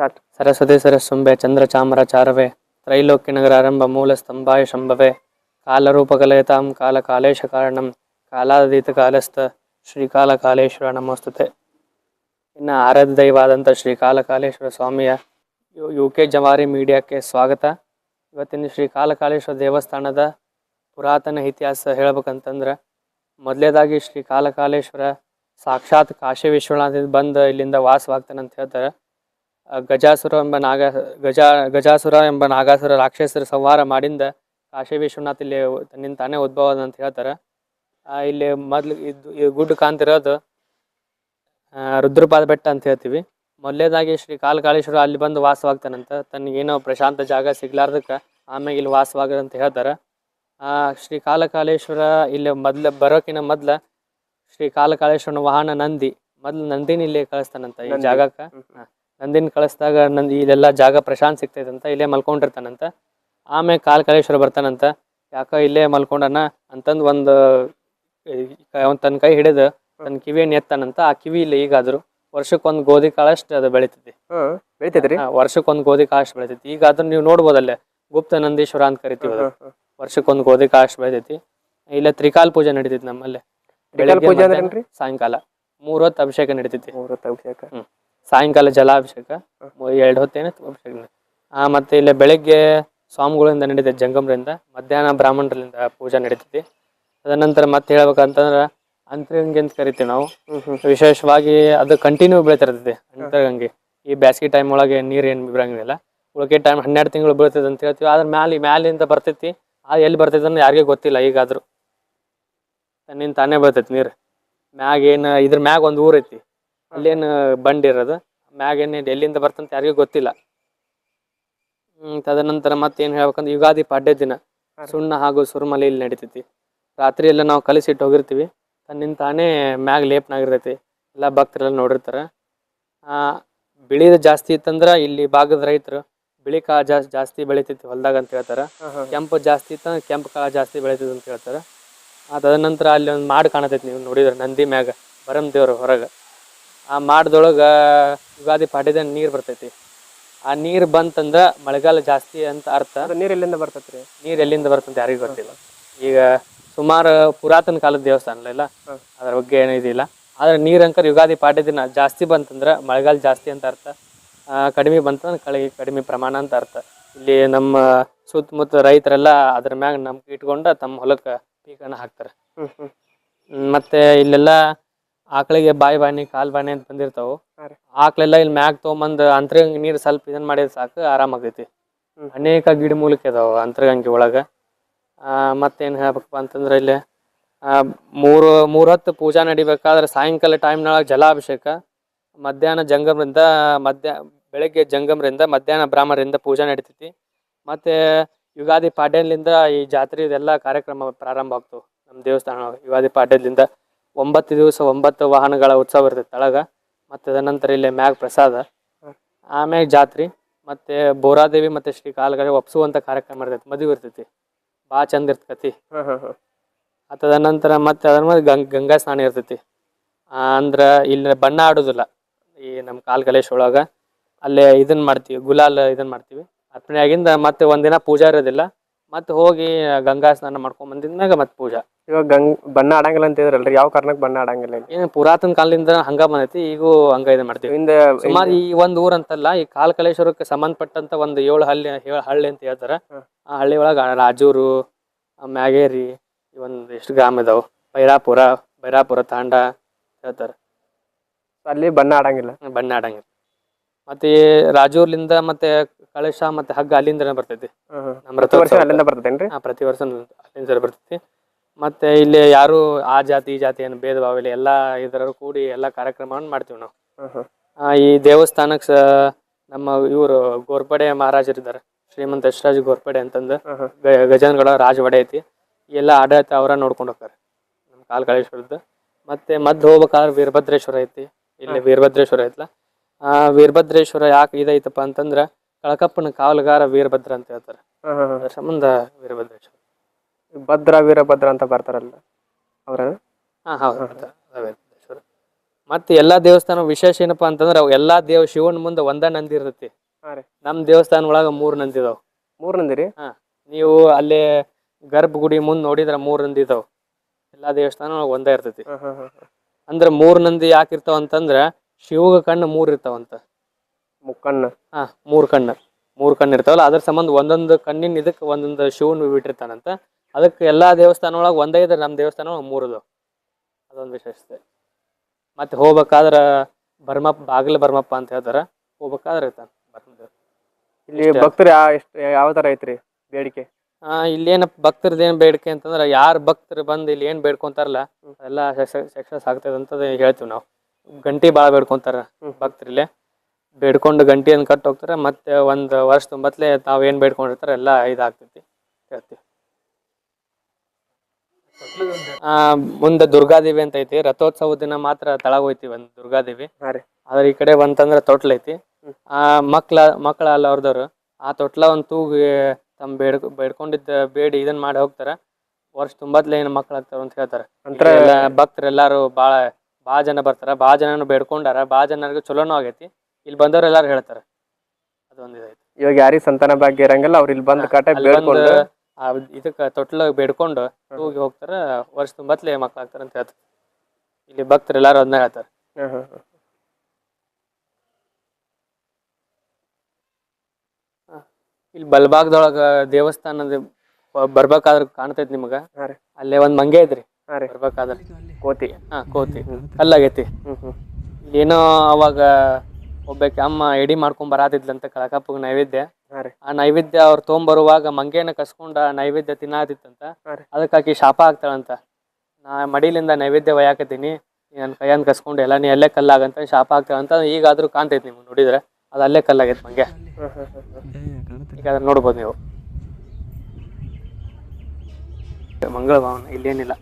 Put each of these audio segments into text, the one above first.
Start Saraswati ಸರಸ್ಸುಂಬೆ ಚಂದ್ರ ಚಾಮರ ಚಾರವೇ ನಗರಾರಂಭ ಮೂಲ ಸ್ತಂಭಾಯ ಶಂಭವೇ ಕಾಲರೂಪಕಲಯತಾಂ ಕಾಲ ಕಾಲೇಶ ಕಾರಣಂ ಕಾಲಾದೀತ ಕಾಲಸ್ಥ ಶ್ರೀಕಾಲ ಕಾಲೇಶ್ವರ ನಮೋಸ್ತತೆ. ಇನ್ನು ಆರಾಧ್ಯ ದೈವಾದಂಥ ಶ್ರೀಕಾಲ ಕಾಲೇಶ್ವರ ಸ್ವಾಮಿಯ ಯು- ಕೆ ಜವಾರಿ ಮೀಡಿಯಾಕ್ಕೆ ಸ್ವಾಗತ. ಇವತ್ತಿನ ಶ್ರೀಕಾಲ ಕಾಲಕಾಲೇಶ್ವರ ದೇವಸ್ಥಾನದ ಪುರಾತನ ಇತಿಹಾಸ ಹೇಳ್ಬೇಕಂತಂದ್ರೆ, ಮೊದಲೇದಾಗಿ ಶ್ರೀಕಾಲ ಕಾಲಕಾಲೇಶ್ವರ ಸಾಕ್ಷಾತ್ ಕಾಶಿ ವಿಶ್ವನಾಥದಿಂದ ಬಂದು ಇಲ್ಲಿಂದ ವಾಸವಾಗ್ತಾನೆ ಅಂತ ಹೇಳ್ತಾರೆ. ಗಜಾಸುರ ಎಂಬ ನಾಗ ಗಜ ಗಜಾಸುರ ಎಂಬ ನಾಗಾಸುರ ರಾಕ್ಷಸರ ಸಂಹಾರ ಮಾಡಿಂದ ಕಾಶಿ ವಿಶ್ವನಾಥ್ ಇಲ್ಲಿ ತನ್ನಿಂದ ತಾನೇ ಉದ್ಭವ ಅಂತ ಹೇಳ್ತಾರೆ. ಇಲ್ಲಿ ಮೊದ್ಲು ಇದು ಈ ಗುಡ್ಡ ಕಾಣ್ತಿರೋದು ರುದ್ರಪಾದ ಬೆಟ್ಟ ಅಂತ ಹೇಳ್ತೀವಿ. ಮೊದಲೇದಾಗಿ ಶ್ರೀ ಕಾಲಕಾಳೇಶ್ವರ ಅಲ್ಲಿ ಬಂದು ವಾಸವಾಗ್ತಾನಂತ ತನಗೇನೋ ಪ್ರಶಾಂತ ಜಾಗ ಸಿಗ್ಲಾರ್ದಕ್ಕೆ ಆಮ್ಯಾಗ ಇಲ್ಲಿ ವಾಸವಾಗದ ಅಂತ ಹೇಳ್ತಾರೆ. ಆ, ಶ್ರೀ ಕಾಲಕಾಳೇಶ್ವರ ಇಲ್ಲಿ ಮೊದ್ಲು ಬರೋಕಿನ ಮೊದ್ಲ ಶ್ರೀ ಕಾಲಕಾಳೇಶ್ವರನ ವಾಹನ ನಂದಿ ಮೊದ್ಲು ನಂದಿನ ಇಲ್ಲಿ ಕಳಿಸ್ತಾನಂತ ಈ. ಜಾಗಕ್ಕೆ. ನಂದಿನ ಕಳಿಸ್ದಾಗ ನಂದು ಇಲ್ಲೆಲ್ಲ ಜಾಗ ಪ್ರಶಾಂತ ಸಿಗ್ತೈತಂತ ಇಲ್ಲೇ ಮಲ್ಕೊಂಡಿರ್ತಾನಂತ. ಆಮೇಲೆ ಕಾಲ್ ಕಾಲೇಶ್ವರ ಬರ್ತಾನಂತ. ಯಾಕ ಇಲ್ಲೇ ಮಲ್ಕೊಂಡನ ಅಂತಂದು ಒಂದು ಅವ್ನು ತನ್ನ ಕೈ ಹಿಡಿದು ತನ್ನ ಕಿವಿಯನ್ನು ಎತ್ತಾನಂತ. ಆ ಕಿವಿ ಇಲ್ಲ ಈಗಾದ್ರು ವರ್ಷಕ್ಕೊಂದು ಗೋಧಿ ಕಾಳಷ್ಟು ಅದು ಬೆಳಿತೈತಿ. ಹಾ, ವರ್ಷಕ್ಕೊಂದು ಗೋಧಿ ಕಾಳಷ್ಟು ಬೆಳಿತೈತಿ. ಈಗ ಅದನ್ನ ನೀವು ನೋಡ್ಬೋದಲ್ಲೇ ಗುಪ್ತ ನಂದೀಶ್ವರ ಅಂತ ಕರಿತೀವಿ ಅದು. ವರ್ಷಕ್ಕೊಂದು ಗೋಧಿ ಕಾಳಷ್ಟು ಬೆಳಿತೈತಿ. ಇಲ್ಲ ತ್ರಿಕಾಲ್ ಪೂಜೆ ನಡೀತೈತಿ ನಮ್ಮಲ್ಲಿ. ಸಾಯಂಕಾಲ. ಮೂರೊತ್ತು ಅಭಿಷೇಕ ನಡೀತೈತಿ. ಮೂರೊತ್ತು ಅಭಿಷೇಕ. ಅಭಿಷೇಕ ಸಾಯಂಕಾಲ ಜಲಾಭಿಷೇಕ ಎರಡು ಹೊತ್ತೇನೆ ಅಭಿಷೇಕ. ಆ ಮತ್ತೆ ಇಲ್ಲಿ ಬೆಳಗ್ಗೆ ಸ್ವಾಮಿಗಳಿಂದ ನಡೀತದೆ ಜಂಗಮರಿಂದ ಮಧ್ಯಾಹ್ನ ಬ್ರಾಹ್ಮಣರಿಂದ ಪೂಜೆ ನಡೀತೈತಿ. ತದನಂತರ ಮತ್ತೆ ಹೇಳ್ಬೇಕಂತಂದ್ರ ಅಂತರಗಂಗೆ ಅಂತ ಕರಿತೀವಿ ನಾವು. ವಿಶೇಷವಾಗಿ ಅದು ಕಂಟಿನ್ಯೂ ಬೀಳ್ತಿರ್ತೈತಿ ಅಂತರಗಂಗೆ. ಈ ಬ್ಯಾಸಿಗೆ ಟೈಮ್ ಒಳಗೆ ನೀರು ಏನು ಬಿಡಂಗಿಲ್ಲ ಉಳಿಕೆ ಟೈಮ್ ಹನ್ನೆರಡು ತಿಂಗಳು ಬೀಳ್ತೈತೆ ಅಂತ ಹೇಳ್ತೀವಿ. ಅದ್ರ ಮ್ಯಾಲೆ ಮ್ಯಾಲಿಂದ ಬರ್ತೈತಿ. ಆ ಎಲ್ಲಿ ಬರ್ತೈತೆ ಅಂದ್ರೆ ಯಾರಿಗೂ ಗೊತ್ತಿಲ್ಲ ಈಗಾದ್ರೂ. ತನ್ನಿಂದ ತಾನೇ ಬರ್ತೈತಿ ನೀರು. ಮ್ಯಾಗ ಏನು ಇದ್ರ ಮ್ಯಾಗ ಒಂದು ಊರೈತಿ. ಐತಿ ಅಲ್ಲೇನು ಬಂಡಿ ಇರೋದು? ಮ್ಯಾಗ ಏನು ಎಲ್ಲಿಂದ ಬರ್ತಂತ ಯಾರಿಗೂ ಗೊತ್ತಿಲ್ಲ. ಹ್ಮ್ ತದನಂತರ ಮತ್ತೇನು ಹೇಳ್ಬೇಕಂದ್ರೆ ಯುಗಾದಿ ಪಾಡ್ಯ ದಿನ. ಸುಣ್ಣ ಹಾಗೂ ಸುರುಮಲೆ ಇಲ್ಲಿ ನಡೀತೈತಿ. ರಾತ್ರಿ ಎಲ್ಲ ನಾವು ಕಲಿಸಿಟ್ಟು ಹೋಗಿರ್ತೀವಿ. ತನ್ನಿಂದ ತಾನೇ ಮ್ಯಾಗ ಲೇಪನಾಗಿರ್ತೈತಿ. ಎಲ್ಲ ಭಕ್ತರೆಲ್ಲ ನೋಡಿರ್ತಾರೆ. ಆ ಬಿಳಿದ ಜಾಸ್ತಿ ಇತ್ತಂದ್ರೆ ಇಲ್ಲಿ ಭಾಗದ ರೈತರು ಬಿಳಿ ಕಾಳ ಜಾಸ್ತಿ ಜಾಸ್ತಿ ಬೆಳಿತೈತಿ ಹೊಲ್ದಾಗ ಅಂತ ಹೇಳ್ತಾರೆ. ಕೆಂಪು ಜಾಸ್ತಿ ಇತ್ತಂದ್ರೆ ಕೆಂಪು ಕಾಳ ಜಾಸ್ತಿ ಬೆಳಿತೈತಿ ಅಂತ ಹೇಳ್ತಾರೆ. ತದನಂತರ ಅಲ್ಲಿ ಒಂದು ಮಾಡು ಕಾಣತೈತಿ ನೀವು ನೋಡಿದ್ರೆ ನಂದಿ ಮ್ಯಾಗ ಬರಮ್ ದೇವ್ರು ಹೊರಗೆ. ಆ ಮಾಡದೊಳಗೆ ಯುಗಾದಿ ಪಾಡ್ಯದ ನೀರು ಬರ್ತೈತಿ. ಆ ನೀರು ಬಂತಂದ್ರೆ ಮಳೆಗಾಲ ಜಾಸ್ತಿ ಅಂತ ಅರ್ಥ. ನೀರು ನೀರ್ ಎಲ್ಲಿಂದ ಬರ್ತೈತ್ರಿ? ನೀರು ಎಲ್ಲಿಂದ ಬರ್ತಂತ ಯಾರಿಗೂ ಗೊತ್ತಿಲ್ಲ. ಈಗ ಸುಮಾರು ಪುರಾತನ ಕಾಲದ ದೇವಸ್ಥಾನ ಇಲ್ಲ. ಅದ್ರ ಬಗ್ಗೆ ಏನೂ ಇದಿಲ್ಲ. ಆದ್ರೆ ನೀರ್ ಅಂಕರ್ ಯುಗಾದಿ ಪಾಡ್ಯ ದಿನ ಜಾಸ್ತಿ ಬಂತಂದ್ರೆ ಮಳೆಗಾಲ ಜಾಸ್ತಿ ಅಂತ ಅರ್ಥ. ಕಡಿಮೆ ಬಂತಂದ್ರೆ ಕಳಿ ಕಡಿಮೆ ಪ್ರಮಾಣ ಅಂತ ಅರ್ಥ. ಇಲ್ಲಿ ನಮ್ಮ ಸುತ್ತಮುತ್ತ ರೈತರೆಲ್ಲ ಅದ್ರ ಮ್ಯಾಗ ನಂಬಿಕೆ ಇಟ್ಕೊಂಡು ತಮ್ಮ ಹೊಲಕ್ಕೆ ಪೀಕನ್ನು ಹಾಕ್ತಾರೆ. ಮತ್ತೆ ಇಲ್ಲೆಲ್ಲ ಆಕಳಿಗೆ ಬಾಯಿ ಬಾಣಿ ಕಾಲ್ ಬಾಣಿ ಅಂತ ಬಂದಿರ್ತಾವು ಹಾ ರೀ. ಆಕಳೆಲ್ಲ ಇಲ್ಲಿ ಮ್ಯಾಗ್ ತೊಗೊಂಬಂದು ಅಂತರ್ಗಂಗೆ ನೀರು ಸ್ವಲ್ಪ ಇದನ್ ಮಾಡಿದ್ರೆ ಸಾಕು ಆರಾಮಾಗೈತಿ ಹ್ಮ್. ಅನೇಕ ಗಿಡಮೂಲಿಕೆ ಅದಾವ ಅಂತರ್ಗಂಗೆ ಒಳಗೆ ಮತ್ತೇನು ಹೇಳ್ಬೇಕಪ್ಪ ಅಂತಂದ್ರೆ ಇಲ್ಲಿ ಆ, ಮೂರು ಮೂರು ಹೊತ್ತು ಪೂಜಾ ನಡಿಬೇಕಾದ್ರೆ ಸಾಯಂಕಾಲ ಟೈಮ್ನೊಳಗೆ ಜಲಾಭಿಷೇಕ ಮಧ್ಯಾಹ್ನ ಜಂಗಮರಿಂದ ಮಧ್ಯ ಬೆಳಗ್ಗೆ ಜಂಗಮರಿಂದ ಮಧ್ಯಾಹ್ನ ಬ್ರಾಹ್ಮಣರಿಂದ ಪೂಜಾ ನಡಿತೈತಿ ಮತ್ತು ಯುಗಾದಿ ಪಾಡ್ಯದಿಂದ ಈ ಜಾತ್ರೆ ಇದೆಲ್ಲ ಕಾರ್ಯಕ್ರಮ ಪ್ರಾರಂಭ ಆಗ್ತವೆ ನಮ್ಮ ದೇವಸ್ಥಾನ. ಯುಗಾದಿ ಪಾಡ್ಯದಿಂದ ಒಂಬತ್ತು ದಿವಸ ಒಂಬತ್ತು ವಾಹನಗಳ ಉತ್ಸವ ಇರ್ತೈತೆ ತಳಗ ಮತ್ತು ಅದನಂತರ ಇಲ್ಲಿ ಮ್ಯಾಗ ಪ್ರಸಾದ. ಆಮ್ಯಾಗ ಜಾತ್ರೆ ಮತ್ತು ಬೋರಾದೇವಿ ಮತ್ತು ಶ್ರೀ ಕಾಲಗಡೆ ಒಪ್ಸುವಂಥ ಕಾರ್ಯಕ್ರಮ ಇರ್ತೈತಿ ಮದುವೆ ಇರ್ತೈತಿ. ಭಾಳ ಚಂದ ಇರ್ತೈತಿ. ತದನಂತರ ಮತ್ತೆ ಅದ್ರ ಮೇಲೆ ಗಂಗ್ ಗಂಗಾ ಸ್ನಾನ ಇರ್ತೈತಿ. ಅಂದ್ರೆ ಇಲ್ಲಿ ಬಣ್ಣ ಆಡೋದಿಲ್ಲ ಈ ನಮ್ಮ ಕಾಲ್ ಗಲೇಶ್ ಒಳಗ. ಅಲ್ಲೇ ಇದನ್ನ ಮಾಡ್ತೀವಿ ಗುಲಾಲ್ ಇದನ್ನ ಮಾಡ್ತೀವಿ. ಅರ್ಪಣೆ ಆಗಿಂದ ಮತ್ತೆ ಒಂದಿನ ಪೂಜಾ ಇರೋದಿಲ್ಲ. ಮತ್ತೆ ಹೋಗಿ ಗಂಗಾ ಸ್ನಾನ ಮಾಡ್ಕೊಂಡ್ ಬಂದಿದ್ಮ್ಯಾಗ ಮತ್ತೆ ಪೂಜಾ. ಇವಾಗ ಗಂಗ್ ಬಣ್ಣ ಆಡಂಗಿಲ್ಲ ಅಂತ ಇದ್ರಲ್ರಿ ಯಾವ ಕಾರಣಕ್ಕೆ ಬಣ್ಣ ಆಡಂಗಿಲ್ಲ ಇಲ್ಲಿ? ಏನು ಪುರಾತನ ಕಾಲದಿಂದ ಹಂಗ ಬಂದೈತಿ ಈಗೂ ಹಂಗ ಇದು ಮಾಡ್ತೀವಿ. ಹಿಂದೆ ಸುಮಾರು ಈ ಒಂದ್ ಊರ್ ಅಂತಲ್ಲ ಈ ಕಾಲ್ ಕಲೇಶ್ವರಕ್ಕೆ ಸಂಬಂಧಪಟ್ಟಂತ ಒಂದು ಏಳು ಹಳ್ಳಿ ಏಳು ಹಳ್ಳಿ ಅಂತ ಹೇಳ್ತಾರ. ಆ ಹಳ್ಳಿ ಒಳಗ ರಾಜೂರು ಆ ಮ್ಯಾಗೇರಿ ಒಂದ್ ಎಷ್ಟು ಗ್ರಾಮ ಇದಾವ? ಬೈರಾಪುರ ಬೈರಾಪುರ ತಾಂಡ ಹೇಳ್ತಾರ. ಅಲ್ಲಿ ಬಣ್ಣ ಆಡಂಗಿಲ್ಲ. ಬಣ್ಣ ಆಡಂಗಿಲ್ಲ. ಮತ್ತೆ ಈ ರಾಜೂರ್ಲಿಂದ ಮತ್ತೆ ಕಳಶ ಮತ್ತೆ ಹಗ್ಗ ಅಲ್ಲಿಂದ ಬರ್ತೈತಿ. ನಮ್ಮ ಪ್ರತಿ ವರ್ಷ ರಥೋತ್ಸವ. ಅಲ್ಲಿಂದ ಬರ್ತದೇನ್ರಿ? ಹಾ ಪ್ರತಿ ವರ್ಷ ಅಲ್ಲಿಂದ ಬರ್ತೈತಿ. ಮತ್ತೆ ಇಲ್ಲಿ ಯಾರು ಆ ಜಾತಿ ಈ ಜಾತಿ ಏನು ಭೇದ ಭಾವ ಇಲ್ಲ. ಎಲ್ಲಾ ಇದರ ಕೂಡಿ ಎಲ್ಲಾ ಕಾರ್ಯಕ್ರಮವನ್ನು ಮಾಡ್ತೀವಿ ನಾವು. ಹ್ಮ್ ಹ್ಮ್ ಆ, ಈ ದೇವಸ್ಥಾನಕ್ಕೆ ಸ ನಮ್ಮ ಇವರು ಗೋರ್ಪಡೆ ಮಹಾರಾಜರಿದ್ದಾರೆ. ಶ್ರೀಮಂತ ಯಶರಾಜ್ ಗೋರ್ಪಡೆ ಅಂತಂದು ಹ್ಮ್ ಹ್ಮ್. ಗ- ಗಜನಗಡ ರಾಜ ಒಡೆ ಐತಿ. ಎಲ್ಲ ಆಡಳಿತ ಅವರ ನೋಡ್ಕೊಂಡು ಹೋಗ್ತಾರೆ. ನಮ್ಮ ಕಾಲ್ ಕಾಳೇಶ್ವರದ್ದು ಮತ್ತೆ ಮದ್ದು ಹೋಗ್ಬೇಕಾದ್ರೆ ವೀರಭದ್ರೇಶ್ವರ ಐತಿ. ಇಲ್ಲಿ ವೀರಭದ್ರೇಶ್ವರ ಐತಲ್ಲ ಆ ವೀರಭದ್ರೇಶ್ವರ ಯಾಕೆ ಇದೈತಪ್ಪ ಅಂತಂದ್ರೆ ಕಳಕಪ್ಪನ ಕಾವಲುಗಾರ ವೀರಭದ್ರ ಅಂತ ಹೇಳ್ತಾರೆ. ಅದ್ರ ಸಂಬಂಧ ವೀರಭದ್ರೇಶ್ವರ ಭದ್ರ ವೀರಭದ್ರ ಅಂತ ಬರ್ತಾರಲ್ಲ ಅವ್ರ ಹಾ ಹೌದು. ವೀರಭದ್ರೇಶ್ವರ. ಮತ್ತೆ ಎಲ್ಲಾ ದೇವಸ್ಥಾನ ವಿಶೇಷ ಏನಪ್ಪಾ ಅಂತಂದ್ರ ಅವ್ ಎಲ್ಲಾ ದೇವ ಶಿವನ ಮುಂದೆ ಒಂದ ನಂದಿ ಇರ್ತೈತಿ. ಹಾಂ ರೀ. ನಮ್ ದೇವಸ್ಥಾನ ಒಳಗ ಮೂರ್ ನಂದಿ ಇದಾವ್. ಮೂರ್ ನಂದಿ ರೀ? ಹಾ ನೀವು ಅಲ್ಲೇ ಗರ್ಭಗುಡಿ ಮುಂದ್ ನೋಡಿದ್ರ ಮೂರ್ ನಂದಿ ಇದಾವ. ಎಲ್ಲಾ ದೇವಸ್ಥಾನ ಒಳಗ ಒಂದೇ ಇರ್ತೈತಿ. ಅಂದ್ರ ಮೂರ್ ನಂದಿ ಯಾಕೆ ಇರ್ತಾವ ಅಂತಂದ್ರ ಶಿವಗ ಕಣ್ಣು ಮೂರ್ ಇರ್ತಾವಂತ. ಮುಕ್ಕಣ್ಣ ಹಾ ಮೂರು ಕಣ್ಣು. ಮೂರು ಕಣ್ಣು ಇರ್ತಾವಲ್ಲ ಅದ್ರ ಸಂಬಂಧ ಒಂದೊಂದು ಕಣ್ಣಿನ ಇದಕ್ಕೆ ಒಂದೊಂದು ಶಿವನ್ ಬಿಟ್ಟಿರ್ತಾನಂತ. ಅದಕ್ಕೆ ಎಲ್ಲಾ ದೇವಸ್ಥಾನ ಒಳಗೆ ಒಂದೇ ಇದ್ರೆ ನಮ್ಮ ದೇವಸ್ಥಾನ ಮೂರದು. ಅದೊಂದು ವಿಶೇಷತೆ. ಮತ್ತೆ ಹೋಗ್ಬೇಕಾದ್ರೆ ಬರ್ಮಪ್ಪ ಬಾಗಿಲು ಬರ್ಮಪ್ಪ ಅಂತ ಹೇಳ್ತಾರ. ಹೋಗ್ಬೇಕಾದ್ರೆ ಇರ್ತಾನೆ ಬರ್ಮದೇವ್ರು ಇಲ್ಲಿ ಭಕ್ತರು ಯಾ ಎಷ್ಟು ಯಾವ ಥರ ಐತ್ರಿ ಬೇಡಿಕೆ? ಆ ಏನಪ್ಪ ಭಕ್ತರದ್ದು ಏನು ಬೇಡಿಕೆ ಅಂತಂದ್ರೆ ಯಾರು ಭಕ್ತರು ಬಂದು ಇಲ್ಲಿ ಏನು ಬೇಡ್ಕೊಂತಾರಲ್ಲ ಎಲ್ಲ ಸಕ್ಸಸ್ ಆಗ್ತದೆ ಅಂತ ಹೇಳ್ತೀವಿ ನಾವು. ಗಂಟಿ ಭಾಳ ಬೇಡ್ಕೊಂತಾರ. ಭಕ್ತರಿಲ್ಲೇ. ಬೇಡ್ಕೊಂಡು ಗಂಟಿಯನ್ನು ಕಟ್ಟಿ ಹೋಗ್ತಾರೆ. ಮತ್ತೆ ಒಂದು ವರ್ಷ ತುಂಬತ್ಲೆ ತಾವು ಏನು ಬೇಡ್ಕೊಂಡಿರ್ತಾರ ಎಲ್ಲ ಇದಾಗ್ತೈತಿ ಹೇಳ್ತೀವಿ. ಆ ಮುಂದೆ ದುರ್ಗಾದೇವಿ ಅಂತ ಐತಿ. ರಥೋತ್ಸವ ದಿನ ಮಾತ್ರ ತಳಗ ಹೋಯ್ತಿವಿ ಒಂದು ದುರ್ಗಾದೇವಿ. ಆದ್ರೆ ಈ ಕಡೆ ಬಂತಂದ್ರ ತೊಟ್ಲ ಐತಿ. ಆ ಮಕ್ಳ ಮಕ್ಳ ಅಲ್ಲ ಅವ್ರದವ್ರು. ಆ ತೊಟ್ಲ ಒಂದ್ ತೂಗಿ ತಮ್ಮ ಬೇಡ್ ಬೇಡ್ಕೊಂಡಿದ್ದ ಬೇಡಿ ಇದನ್ ಮಾಡಿ ಹೋಗ್ತಾರ. ವರ್ಷ ತುಂಬತ್ಲೆ ಏನ್ ಮಕ್ಳಾಗ್ತಾರ ಅಂತ ಹೇಳ್ತಾರ. ಎಲ್ಲ ಭಕ್ತರೆಲ್ಲಾರು ಬಾಳ ಬಾಳ ಜನ ಬರ್ತಾರ. ಬಾಳ ಜನನು ಬೇಡ್ಕೊಂಡಾರ. ಬಾಳ ಜನರಿಗೆ ಚಲೋನು ಆಗೈತಿ. ಇಲ್ಲಿ ಬಂದವ್ರು ಎಲ್ಲಾರು ಹೇಳ್ತಾರೆ. ಅದೊಂದ್ ಇವಾಗ ಯಾರಿಗೆ ಸಂತಾನ ಭಾಗ್ಯ ಇರಂಗಿಲ್ಲ ಅವ್ರು ಇಲ್ಲಿ ಬಂದು ಅಲ್ಲಿ ಬಂದು ಬೇಡ್ಕೊಂಡು ಆ ಇದಕ್ಕ ತೊಟ್ಲ ಬೇಡ್ಕೊಂಡು ಹೋಗಿ ಹೋಗ್ತಾರ ವರ್ಷ ತುಂಬತ್ಲೆ ಮಕ್ಳು ಆಗ್ತಾರ ಅಂತ ಹೇಳ್ತಾರೆ. ಇಲ್ಲಿ ಭಕ್ತರೆಲ್ಲಾರು ಅದನ್ನ ಹೇಳ್ತಾರ. ಇಲ್ಲಿ ಬಲಭಾಗದೊಳಗ ದೇವಸ್ಥಾನದ ಬರ್ಬೇಕಾದ್ರ ಕಾಣ್ತೈತಿ ನಿಮಗ. ಹಾಂ ರೀ. ಅಲ್ಲೇ ಒಂದ್ ಮಂಗೆ ಐತ್ರಿ. ಹಾಂ ರೀ. ಬರ್ಬೇಕಾದ್ರ. ಕೋತಿ. ಹಾ ಕೋತಿ. ಕಲ್ಲಾಗೈತಿ. ಹ್ಮ್ ಹ್ಮ್. ಏನೋ ಅವಾಗ ಒಬ್ಬಾಕಿ ಅಮ್ಮ ಎಡಿ ಮಾಡ್ಕೊಂಡ್ ಬರಾತಿದ್ಲಂತ ಕಳಕಪ್ಪಗ ನೈವೇದ್ಯ. ಹಾಂ ರೀ. ಆ ನೈವೇದ್ಯ ಅವ್ರು ತೊಗೊಂಬರುವಾಗ ಮಂಗೇನ ಕಸ್ಕೊಂಡ ನೈವೇದ್ಯ ತಿನ್ನಾತಿತ್ತಂತ ಅದಕ್ಕಾಕಿ ರೀ. ಅದಕ್ಕೆ ಆಕಿ ಶಾಪ ಆಗ್ತಾಳಂತ ನಾ ಮಡಿಲಿಂದ ನೈವೇದ್ಯ ಒಯ್ಯಾಕತ್ತೀನಿ ನನ್ನ ಕೈಯನ್ ಕಸ್ಕೊಂಡು ಎಲ್ಲ ನೀ ಅಲ್ಲೇ ಕಲ್ಲಾಗಂತ ಶಾಪ ಆಗ್ತಾಳಂತ ಈಗಾದ್ರೂ ಕಾಣ್ತೈತಿ ನಿಮ್ಗೆ ನೋಡಿದ್ರೆ. ಅದು ಅಲ್ಲೇ ಕಲ್ಲಾಗೈತಿ ಮಂಗೆ. ಹಾಂ ಹಾಂ ಹಾಂ ಈಗ ಅದನ್ನ ನೋಡ್ಬೋದು ನೀವು. ಮಂಗಳ ಭವನ ಇಲ್ಲೇನಿಲ್ಲ.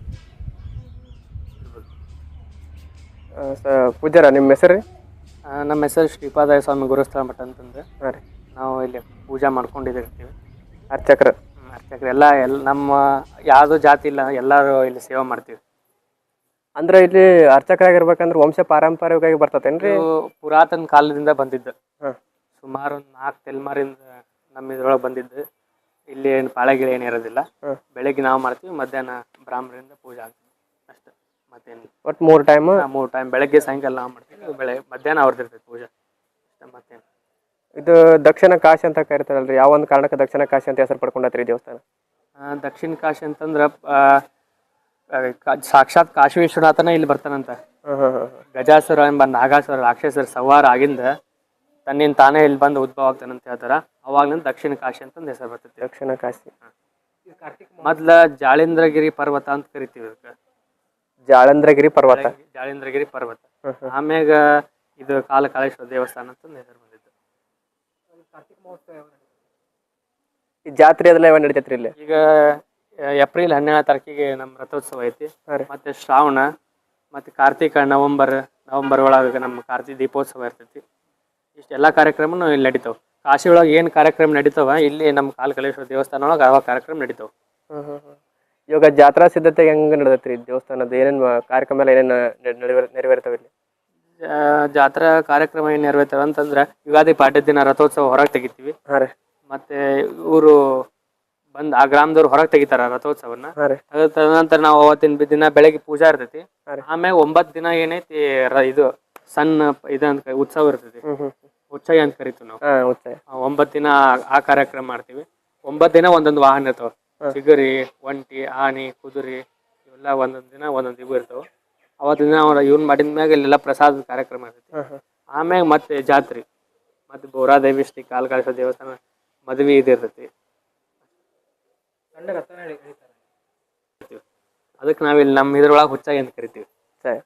ಆ, ಸ ಪೂಜಾರ ನಿಮ್ಮ ಹೆಸರು ರೀ? ನಮ್ಮ ಹೆಸರು ಶ್ರೀಪಾದಾಯ ಸ್ವಾಮಿ ಗುರುಸ್ಥಳ ಮಠ ಅಂತಂದ್ರೆ ಹಾಂ ರೀ ನಾವು ಇಲ್ಲಿ ಪೂಜಾ ಮಾಡ್ಕೊಂಡಿದ್ದೀವಿ ಅರ್ಚಕರು. ಅರ್ಚಕರು. ಎಲ್ಲ ಎಲ್ಲ ನಮ್ಮ ಯಾವುದು ಜಾತಿ ಇಲ್ಲ ಎಲ್ಲರೂ ಇಲ್ಲಿ ಸೇವೆ ಮಾಡ್ತೀವಿ. ಅಂದ್ರೆ ಇಲ್ಲಿ ಅರ್ಚಕರಾಗಿರ್ಬೇಕಂದ್ರೆ ವಂಶ ಪಾರಂಪರಿಕವಾಗಿ ಬರ್ತತೇನ್ರಿ? ಇದು ಪುರಾತನ ಕಾಲದಿಂದ ಬಂದಿದ್ದು. ಹಾಂ. ಸುಮಾರು ಒಂದು ನಾಲ್ಕು ತಲೆಮಾರಿಂದ ನಮ್ಮ ಇದ್ರೊಳಗೆ ಬಂದಿದ್ದು. ಇಲ್ಲಿ ಏನು ಪಾಳೆಗಿಳೆ ಏನು ಇರೋದಿಲ್ಲ. ಹಾಂ. ಬೆಳಗ್ಗೆ ನಾವು ಮಾಡ್ತೀವಿ ಮಧ್ಯಾಹ್ನ ಬ್ರಾಹ್ಮಣರಿಂದ ಪೂಜೆ ಆಗ್ತೀವಿ ಅಷ್ಟೇ. ಮತ್ತೇನು ಒಟ್ಟು ಮೂರು ಟೈಮ್ ಮೂರು ಟೈಮ್ ಬೆಳಗ್ಗೆ ಸಾಯಂಕಾಲ ನಾವು ಮಾಡ್ತೀವಿ. ಬೆಳಗ್ಗೆ ಮಧ್ಯಾಹ್ನ ಅವ್ರದ್ದು ಇರ್ತೈತೆ ಪೂಜೆ. ಮತ್ತೇನು ಇದು ದಕ್ಷಿಣ ಕಾಶಿ ಅಂತ ಕರಿತಾರಲ್ರಿ ಯಾವ ಒಂದು ಕಾರಣಕ್ಕೆ ದಕ್ಷಿಣ ಕಾಶಿ ಅಂತ ಹೆಸರು ಪಡ್ಕೊಂಡತ್ರಿ ಈ ದೇವಸ್ಥಾನ? ಆ, ದಕ್ಷಿಣ ಕಾಶಿ ಅಂತಂದ್ರೆ ಆ, ಆ, ಕಾ- ಸಾಕ್ಷಾತ್ ಕಾಶಿ ವಿಶ್ವನಾಥನ ಇಲ್ಲಿ ಬರ್ತಾನಂತ. ಹಾಂ ಹಾಂ ಹಾಂ ಗಜಾಸುರ ಎಂಬ ನಾಗಾಸುರ ರಾಕ್ಷಸರ ಸವಾರ ಆಗಿಂದ ತನ್ನಿಂದ ತಾನೇ ಇಲ್ಲಿ ಬಂದು ಉದ್ಭವ ಆಗ್ತಾನಂತ ಹೇಳ್ತಾರ. ಅವಾಗ್ಲಿಂದ ದಕ್ಷಿಣ ಕಾಶಿ ಅಂತಂದು ಹೆಸರು ಬರ್ತೈತಿ. ದಕ್ಷಿಣ ಕಾಶಿ. ಮೊದ್ಲ ಜಾಳೇಂದ್ರಗಿರಿ ಪರ್ವತ ಅಂತ ಕರಿತೀವಿ ಇದಕ್ಕೆ. ಜಾಳಂದ್ರಗಿರಿ ಪರ್ವತ. ಜಾಳೇಂದ್ರಗಿರಿ ಪರ್ವತ. ಆಮ್ಯಾಗ ಇದು ಕಾಲ ಕಾಳೇಶ್ವರ ದೇವಸ್ಥಾನ ಅಂತ ಹೆಸರು ಬಂದಿದ್ದು. ಈ ಜಾತ್ರೆ ಅದೆಲ್ಲ ಯಾವ ನಡಿತೈತ್ರಿ ಇಲ್ಲಿ? ಈಗ ಆ, ಏಪ್ರಿಲ್ ಹನ್ನೆರಡನೇ ತಾರೀಕಿಗೆ ನಮ್ಮ ರಥೋತ್ಸವ ಐತಿ. ಹಾಂ ರೀ. ಮತ್ತೆ ಶ್ರಾವಣ ಮತ್ತೆ ಕಾರ್ತಿಕ ನವೆಂಬರ್ ನವೆಂಬರ್ ಒಳಗೆ ನಮ್ಮ ಕಾರ್ತಿಕ ದೀಪೋತ್ಸವ ಇರ್ತೈತಿ. ಇಷ್ಟೆಲ್ಲ ಕಾರ್ಯಕ್ರಮನು ಇಲ್ಲಿ ನಡೀತಾವ. ಕಾಶಿ ಒಳಗೆ ಏನು ಕಾರ್ಯಕ್ರಮ ನಡೀತಾವ ಇಲ್ಲಿ ನಮ್ಮ ಕಾಲಕಲೇಶ್ವರ ದೇವಸ್ಥಾನ ಒಳಗೆ ಅವಾಗ ಕಾರ್ಯಕ್ರಮ ನಡೀತಾವ. ಹ್ಮ್ ಹ್ಮ್ ಹ್ಮ್. ಇವಾಗ ಜಾತ್ರಾ ಸಿದ್ಧತೆ ಹೆಂಗ್ ನಡೆದೈತ್ರಿ ದೇವಸ್ಥಾನದ? ಏನೇನು ಕಾರ್ಯಕ್ರಮ ಎಲ್ಲ ಏನೇನು ನೆರವೇರ್ ನೆರವೇರ್ತಾವ ಇಲ್ಲಿ? ಜಾ- ಜಾತ್ರಾ ಕಾರ್ಯಕ್ರಮ ಏನ್ ನೆರವೇರ್ತಾವ ಅಂತಂದ್ರ ಯುಗಾದಿ ಪಾಠ್ಯ ದಿನ ರಥೋತ್ಸವ ಹೊರಗೆ ತೆಗಿತೀವಿ. ಹಾಂ ರೀ. ಮತ್ತೆ ಇವರು ಬಂದ್ ಆ ಗ್ರಾಮದವ್ರು ಹೊರಗೆ ತೆಗಿತಾರ ರಥೋತ್ಸವನ್ನ. ಹಾಂ ರೀ. ಅದ್ರ ತದನಂತರ ನಾವು ಅವತ್ತಿನ ಬಿ- ದಿನ ಬೆಳಗ್ಗೆ ಪೂಜಾ ಇರ್ತೈತಿ. ಹಾ ರೀ. ಆಮ್ಯಾಗ ಒಂಬತ್ತು ದಿನ ಏನೈತಿ ರ- ಇದು ಸಣ್ಣ ಪ- ಇದಂತ ಕ- ಉತ್ಸವ ಇರ್ತೈತಿ. ಹ್ಞೂ ಉಚ್ಚಯ ಅಂತ ಕರಿತೀವಿ ನಾವು. ಹಾಂ ಉತ್ಸವ ಆ ಒಂಬತ್ತು ದಿನ ಆ- ಆ ಕಾರ್ಯಕ್ರಮ ಮಾಡ್ತೀವಿ. ಒಂಬತ್ತು ದಿನ ಒಂದೊಂದು ವಾಹನ ಇರ್ತಾವ. ಚಿಗರಿ ಒಂಟಿ ಆನೆ ಕುದುರೆ ಇವೆಲ್ಲ ಒಂದೊಂದು ದಿನ ಒಂದೊಂದು ಇವು ಇರ್ತಾವ. ಅವತ್ತಿನ ದಿನ ಅವ್ರ ಇವ್ನ ಮಾಡಿದ ಮ್ಯಾಗ ಇಲ್ಲೆಲ್ಲ ಪ್ರಸಾದದ ಕಾರ್ಯಕ್ರಮ ಇರ್ತೈತಿ. ಆಮ್ಯಾಗ ಮತ್ತೆ ಜಾತ್ರೆ ಮತ್ತೆ ಬೋರಾದೇವಿ ಶ್ರೀ ಕಾಲಕಾಲೇಶ್ವರ ದೇವಸ್ಥಾನ ಮದ್ವಿ ಇದು ಇರ್ತೈತಿ. ಅದಕ್ಕೆ ನಾವಿಲ್ಲಿ ನಮ್ಮ ಇದ್ರೊಳಗೆ ಹುಚ್ಚಾಗಿ ಅಂತ ಕರಿತೀವಿ. ಸರಿ.